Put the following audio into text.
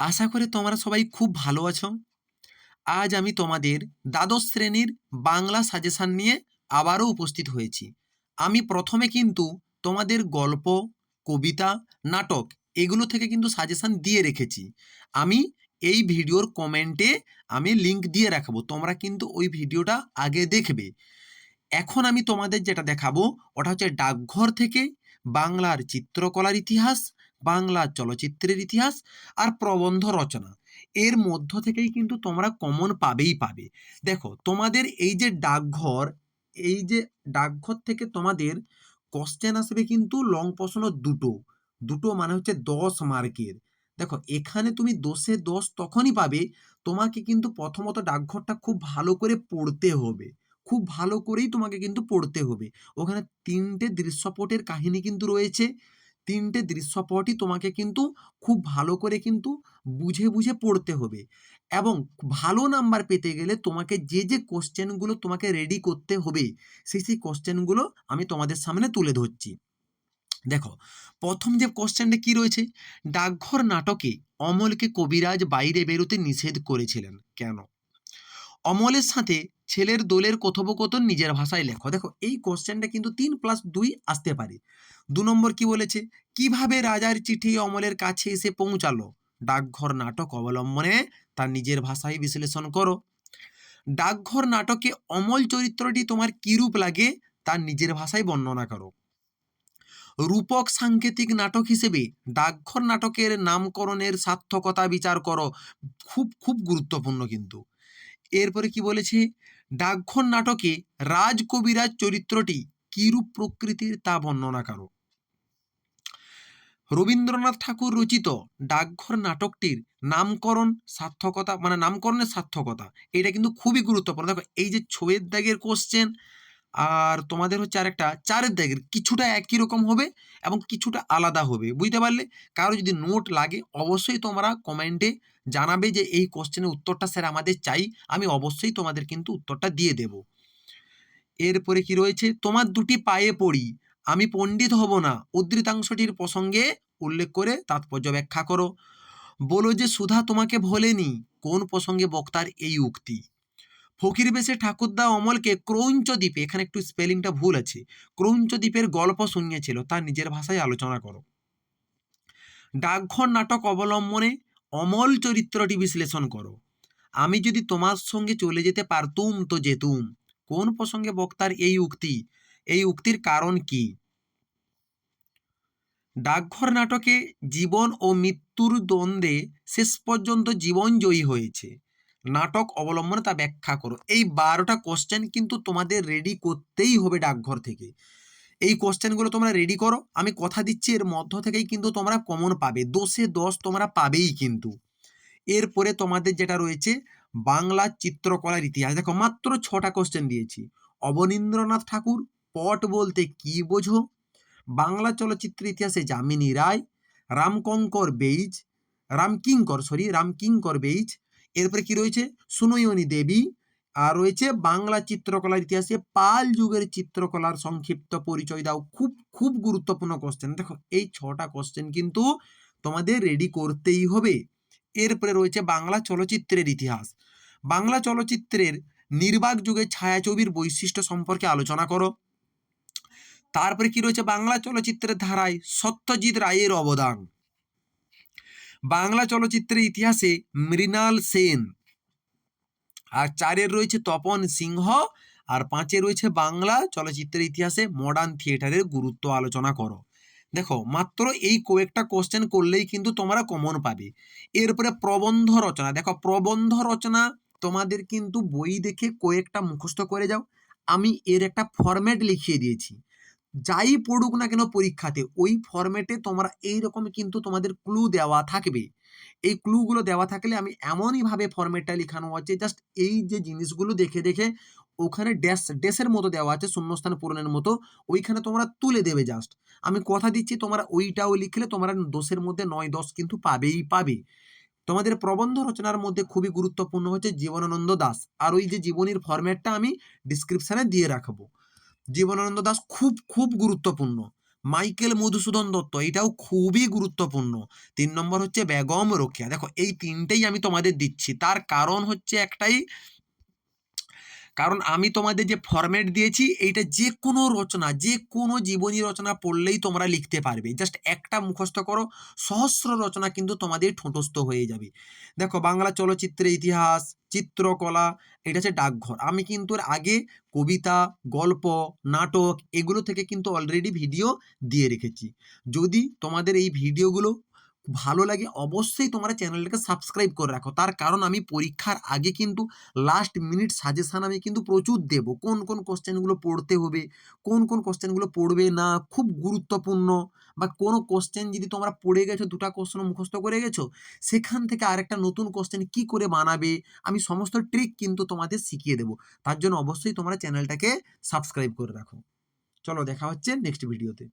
আশা করি তোমরা সবাই খুব ভালো আছো। আজ আমি তোমাদের দ্বাদশ শ্রেণির বাংলা সাজেশান নিয়ে আবারও উপস্থিত হয়েছি। আমি প্রথমে কিন্তু তোমাদের গল্প, কবিতা, নাটক এগুলো থেকে কিন্তু সাজেশান দিয়ে রেখেছি। আমি এই ভিডিওর কমেন্টে আমি লিংক দিয়ে রাখব, তোমরা কিন্তু ওই ভিডিওটা আগে দেখবে। এখন আমি তোমাদের যেটা দেখাবো, ওটা হচ্ছে ডাকঘর থেকে বাংলার চিত্রকলার ইতিহাস বাংলা চলচ্চিত্রের ইতিহাস আর প্রবন্ধ রচনা। এর মধ্য থেকেই কিন্তু তোমরা কমন পাবেই পাবে। দেখো, তোমাদের এই যে ডাকঘর, এই যে ডাকঘর থেকে তোমাদের কোশ্চেন আসবে কিন্তু লং প্রশ্ন দুটো। দুটো মানে হচ্ছে দশ মার্কের। দেখো, এখানে তুমি দোষে দশ তখনই পাবে, তোমাকে কিন্তু প্রথমত ডাকঘরটা খুব ভালো করে পড়তে হবে। খুব ভালো করেই তোমাকে কিন্তু পড়তে হবে। ওখানে তিনটে দৃশ্যপটের কাহিনী কিন্তু রয়েছে। তিনটে দৃশ্যপটই তোমাকে কিন্তু খুব ভালো করে কিন্তু বুঝে বুঝে পড়তে হবে। এবং ভালো নাম্বার পেতে গেলে তোমাকে যে যে কোশ্চেনগুলো তোমাকে রেডি করতে হবে, সেই সেই কোশ্চেনগুলো আমি তোমাদের সামনে তুলে ধরছি। দেখো, প্রথম যে কোশ্চেনটা কি রয়েছে? ডাকঘর নাটকে অমলকে কবিরাজ বাইরে বেরোতে নিষেধ করেছিলেন। কেন? অমলের সাথে ছেলের দোলের কথোপকথন নিজের ভাষায় লেখো। দেখো, এই কোশ্চেনটা কিন্তু তিন প্লাস দুই আসতে পারে। দু নম্বর কি বলেছে? কীভাবে রাজার চিঠি অমলের কাছে এসে পৌঁছালো? ডাকঘর নাটক অবলম্বনে তার নিজের ভাষায় বিশ্লেষণ করো। ডাকঘর নাটকে অমল চরিত্রটি তোমার কিরূপ লাগে তার নিজের ভাষায় বর্ণনা করো। রূপক সাংকেতিক নাটক হিসেবে ডাকঘর নাটকের নামকরণের সার্থকতা বিচার করো। খুব খুব গুরুত্বপূর্ণ কিন্তু। এরপরে কি বলেছে? ডাকঘর নাটকে রাজ কবিরাজ চরিত্রটি কিরূপ প্রকৃতির তা বর্ণনা করো। রবীন্দ্রনাথ ঠাকুর রচিত ডাকঘর নাটকটির নামকরণ সার্থকতা মানে নামকরণের সার্থকতা, এটা কিন্তু খুবই গুরুত্বপূর্ণ। দেখো, এই যে ছবির দাগের কোশ্চেন আর তোমাদের হচ্ছে আরেকটা, চারের দাগের কিছুটা একই রকম হবে এবং কিছুটা আলাদা হবে, বুঝতে পারলে? কারও যদি নোট লাগে, অবশ্যই তোমরা কমেন্টে জানাবে যে এই কোশ্চেনের উত্তরটা স্যার আমাদের চাই, আমি অবশ্যই তোমাদের কিন্তু উত্তরটা দিয়ে দেব। এরপরে কি রয়েছে? তোমার দুটি পায়ে পড়ি, আমি পণ্ডিত হব না, উদ্ধৃতাংশটির প্রসঙ্গে উল্লেখ করে তাৎপর্য ব্যাখ্যা করো। বলো যে, সুধা তোমাকে ভোলেনি, কোন প্রসঙ্গে বক্তার এই উক্তি? ফকির বেশে ঠাকুরদা অমলকে ক্রৌঞ্চ দ্বীপে, এখানে একটু স্পেলিংটা ভুল আছে, ক্রৌঞ্চ দ্বীপের গল্প শুনিয়েছিল, তার নিজের ভাষায় আলোচনা করো। ডাকঘর নাটক অবলম্বনে অমল চরিত্রটি বিশ্লেষণ করো। আমি যদি তোমার সঙ্গে চলে যেতে পারতুম তো যেতুম। কোন প্রসঙ্গে বক্তার এই উক্তি? এই উক্তির কারণ কি? ডাকঘর নাটকে জীবন ও মৃত্যুর দ্বন্দ্বে শেষ পর্যন্ত জীবন জয়ী হয়েছে। নাটক অবলম্বনে তা ব্যাখ্যা করো। এই বারোটা কোশ্চেন কিন্তু তোমাদের রেডি করতেই হবে ডাকঘর থেকে। এই কোশ্চেনগুলো তোমরা রেডি করো। আমি কথা দিচ্ছি, এর মধ্য থেকেই কিন্তু তোমরা কমন পাবে। দোষে দশ তোমরা পাবেই কিন্তু। এরপরে তোমাদের যেটা রয়েছে, বাংলা চিত্রকলার ইতিহাস। দেখো, মাত্র ছটা কোশ্চেন দিয়েছি। অবনীন্দ্রনাথ ঠাকুর, পট বলতে কি বোঝো? বাংলা চলচ্চিত্র ইতিহাসে যামিনী রায়, রামকঙ্কর বেইজ, রামকিঙ্কর সরি রামকিঙ্কর বেইজ এরপরে কি রয়েছে? সুনয়নী দেবী। আর রয়েছে বাংলা চিত্রকলার ইতিহাসে পাল যুগের চিত্রকলার সংক্ষিপ্ত পরিচয় দাও। খুব খুব গুরুত্বপূর্ণ কোশ্চেন দেখো, এই ছটা কোশ্চেন কিন্তু তোমাদের রেডি করতেই হবে। এরপরে রয়েছে বাংলা চলচ্চিত্রের ইতিহাস। বাংলা চলচ্চিত্রের নির্বাক যুগের ছায়াছবির বৈশিষ্ট্য সম্পর্কে আলোচনা করো। তারপরে কি রয়েছে? বাংলা চলচ্চিত্রের ধারায় সত্যজিৎ রায়ের অবদান। বাংলা চলচ্চিত্রের ইতিহাসে মৃণাল সেন। আর চারের রয়েছে তপন সিংহ, আর পাঁচে রয়েছে বাংলা চলচ্চিত্রের ইতিহাসে মডার্ন থিয়েটারের গুরুত্ব আলোচনা করো। দেখো, মাত্র এই কয়েকটা কোশ্চেন করলেই কিন্তু তোমরা কমন পাবে। এরপরে প্রবন্ধ রচনা। দেখো, প্রবন্ধ রচনা তোমাদের কিন্তু বই দেখে কয়েকটা মুখস্থ করে যাও। আমি এর একটা ফরম্যাট লিখিয়ে দিয়েছি। যাই পড়ুক না কেন পরীক্ষাতে, ওই ফরম্যাটে তোমরা এইরকম কিন্তু তোমাদের ক্লু দেওয়া থাকবে। এই ক্লুগুলো দেওয়া থাকলে আমি এমনইভাবে ফরম্যাটটা লেখানো আছে জাস্ট এই যে জিনিসগুলো দেখে দেখে ওখানে ড্যাশ ড্যাশের মতো দেওয়া আছে, শূন্যস্থান পূরণের মতো, ওইখানে তোমরা তুলে দেবে জাস্ট আমি কথা দিচ্ছি, তোমরা ওইটাও লিখলে তোমরা দোষের মধ্যে নয়, দশ কিন্তু পাবেই পাবে। তোমাদের প্রবন্ধ রচনার মধ্যে খুবই গুরুত্বপূর্ণ হচ্ছে জীবনানন্দ দাস। আর ওই যে জীবনীর ফরম্যাটটা আমি ডিসক্রিপশানে দিয়ে রাখব। জীবনানন্দ দাস খুব খুব গুরুত্বপূর্ণ। মাইকেল মধুসূদন দত্ত, এটাও খুবই গুরুত্বপূর্ণ। তিন নম্বর হচ্ছে বেগম রোকেয়া। দেখো, এই তিনটেই আমি তোমাদের দিচ্ছি। তার কারণ হচ্ছে একটাই কারণ আমি তোমাদের যে ফরম্যাট দিয়েছি, এইটা যে কোনো রচনা যে কোনো জীবনী রচনা পড়লেই তোমরা লিখতে পারবে। জাস্ট একটা মুখস্থ করো, সহস্র রচনা কিন্তু তোমাদের ঠোঁটস্থ হয়ে যাবে। দেখো, বাংলা চলচ্চিত্রের ইতিহাস, চিত্রকলা, এটা হচ্ছে ডাকঘর। আমি কিন্তু এর আগে কবিতা, গল্প, নাটক, এগুলো থেকে কিন্তু অলরেডি ভিডিও দিয়ে রেখেছি। যদি তোমাদের এই ভিডিওগুলো ভালো লাগে, অবশ্যই তোমরা চ্যানেলটাকে সাবস্ক্রাইব করে রাখো। তার কারণ আমি পরীক্ষার আগে কিন্তু লাস্ট মিনিট সাজেশান আমি কিন্তু প্রচুর দেব। কোন কোন কোশ্চেনগুলো পড়তে হবে, কোন কোন কোশ্চেনগুলো পড়বে না, খুব গুরুত্বপূর্ণ বা কোনো কোশ্চেন যদি তোমরা পড়ে গেছো, দুটা কোশ্চেন মুখস্থ করে গেছো, সেখান থেকে আরেকটা নতুন কোশ্চেন কি করে বানাবে, আমি সমস্ত ট্রিক কিন্তু তোমাদের শিখিয়ে দেবো। তার জন্য অবশ্যই তোমরা চ্যানেলটাকে সাবস্ক্রাইব করে রাখো। চলো দেখা হচ্ছে নেক্সট ভিডিওতে